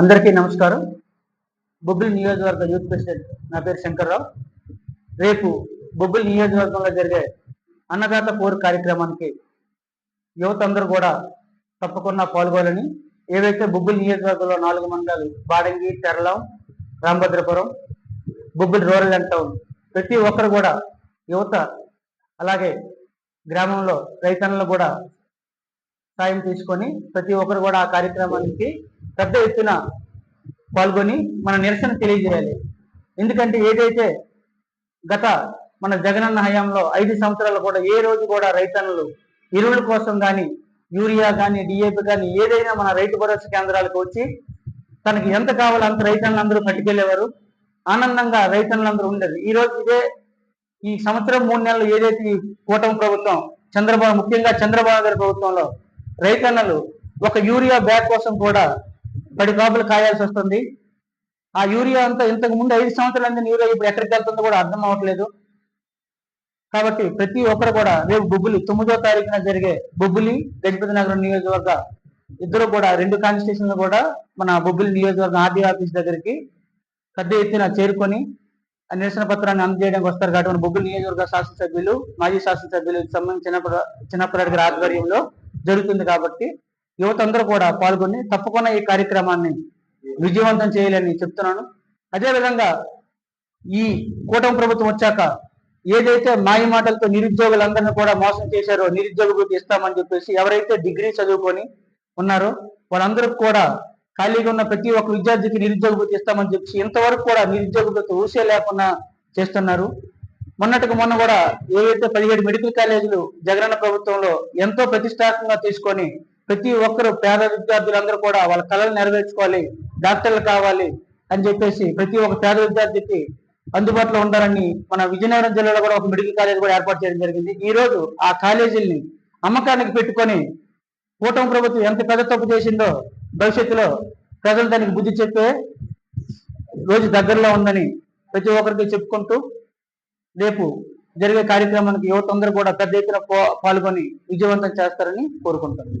అందరికీ నమస్కారం. బొబ్బిలి నియోజకవర్గ యూత్ ప్రెసిడెంట్ నా పేరు శంకర్రావు. రేపు బొబ్బిలి నియోజకవర్గంలో జరిగే అన్నదాత కోరు కార్యక్రమానికి యువత అందరూ కూడా తప్పకుండా పాల్గొనాలని ఏవైతే బొబ్బిలి నియోజకవర్గంలో నాలుగు మండలాలు Badangi Therlam Ramabhadrapuram Bobbili rural and town ప్రతి ఒక్కరు కూడా యువత అలాగే గ్రామంలో రైతన్నలు కూడా సాయం తీసుకొని ప్రతి ఒక్కరు కూడా ఆ కార్యక్రమానికి పెద్ద ఎత్తున పాల్గొని మన నిరసన తెలియజేయాలి. ఎందుకంటే ఏదైతే గత మన జగనన్న హయాంలో ఐదు సంవత్సరాలు కూడా ఏ రోజు కూడా రైతన్నలు ఎరువుల కోసం కానీ యూరియా కానీ డిఏపి కానీ ఏదైనా మన రైతు భరోసా కేంద్రాలకు వచ్చి తనకి ఎంత కావాలో అంత రైతన్నులందరూ పట్టుకెళ్ళేవారు ఆనందంగా రైతన్నులందరూ ఉండేది. ఈ రోజు ఇదే ఈ సంవత్సరం మూడు నెలలు ఏదైతే ఈ కూటమి ప్రభుత్వం చంద్రబాబు ముఖ్యంగా చంద్రబాబు గారి ప్రభుత్వంలో రైతన్నలు ఒక యూరియా బ్యాగ్ కోసం కూడా పడి కాపులు కాయాల్సి వస్తుంది. ఆ యూరియా అంతా ఇంతకు ముందు ఐదు సంవత్సరాల అందిన యూరియా ఇప్పుడు ఎక్కడికి వెళ్తుందో కూడా అర్థం అవ్వట్లేదు. కాబట్టి ప్రతి ఒక్కరు కూడా రేపు బొబ్బులి తొమ్మిదో తారీఖున జరిగే బొబ్బులి గజపతి నగరం నియోజకవర్గ ఇద్దరు కూడా రెండు కాన్స్టిట్యూషన్లు కూడా మన బొబ్బిలి నియోజకవర్గం ఆర్డీ ఆఫీస్ దగ్గరికి పెద్ద ఎత్తున చేరుకొని ఆ నిరసన పత్రాన్ని అందజేయడానికి వస్తారు. కాబట్టి మన బొబ్బిలి నియోజకవర్గ శాసనసభ్యులు మాజీ శాసనసభ్యులకు సంబంధించిన చిన్నప్పటి ఆధ్వర్యంలో జరుగుతుంది కాబట్టి యువత అందరూ కూడా పాల్గొని తప్పకుండా ఈ కార్యక్రమాన్ని విజయవంతం చేయాలని చెప్తున్నాను. అదేవిధంగా ఈ కూటమి ప్రభుత్వం వచ్చాక ఏదైతే మాయ మాటలతో నిరుద్యోగులందరినీ కూడా మోసం చేశారో నిరుద్యోగ వృత్తి ఇస్తామని చెప్పేసి ఎవరైతే డిగ్రీ చదువుకొని ఉన్నారో వాళ్ళందరికీ కూడా ఖాళీగా ఉన్న ప్రతి ఒక్క విద్యార్థికి నిరుద్యోగ వృత్తి ఇస్తామని చెప్పి ఇంతవరకు కూడా నిరుద్యోగ వృత్తి ఊసే లేకుండా చేస్తున్నారు. మొన్నటికి మొన్న కూడా ఏవైతే పదిహేడు మెడికల్ కాలేజీలు జగనన్న ప్రభుత్వంలో ఎంతో ప్రతిష్టాత్మకంగా తీసుకొని ప్రతి ఒక్కరు పేద విద్యార్థులందరూ కూడా వాళ్ళ కళలు నెరవేర్చుకోవాలి డాక్టర్లు కావాలి అని చెప్పేసి ప్రతి ఒక్క పేద విద్యార్థికి అందుబాటులో ఉండాలని మన విజయనగరం జిల్లాలో కూడా ఒక మెడికల్ కాలేజ్ కూడా ఏర్పాటు చేయడం జరిగింది. ఈ రోజు ఆ కాలేజీల్ని అమ్మకానికి పెట్టుకొని కూటమి ప్రభుత్వం ఎంత పెద్ద తప్పు చేసిందో భవిష్యత్తులో ప్రజలు దానికి బుద్ధి చెప్పే రోజు దగ్గరలో ఉందని ప్రతి ఒక్కరికి చెప్పుకుంటూ రేపు జరిగే కార్యక్రమానికి యువత అందరూ కూడా పెద్ద ఎత్తున పో- పాల్గొని విజయవంతం చేస్తారని కోరుకుంటున్నాను.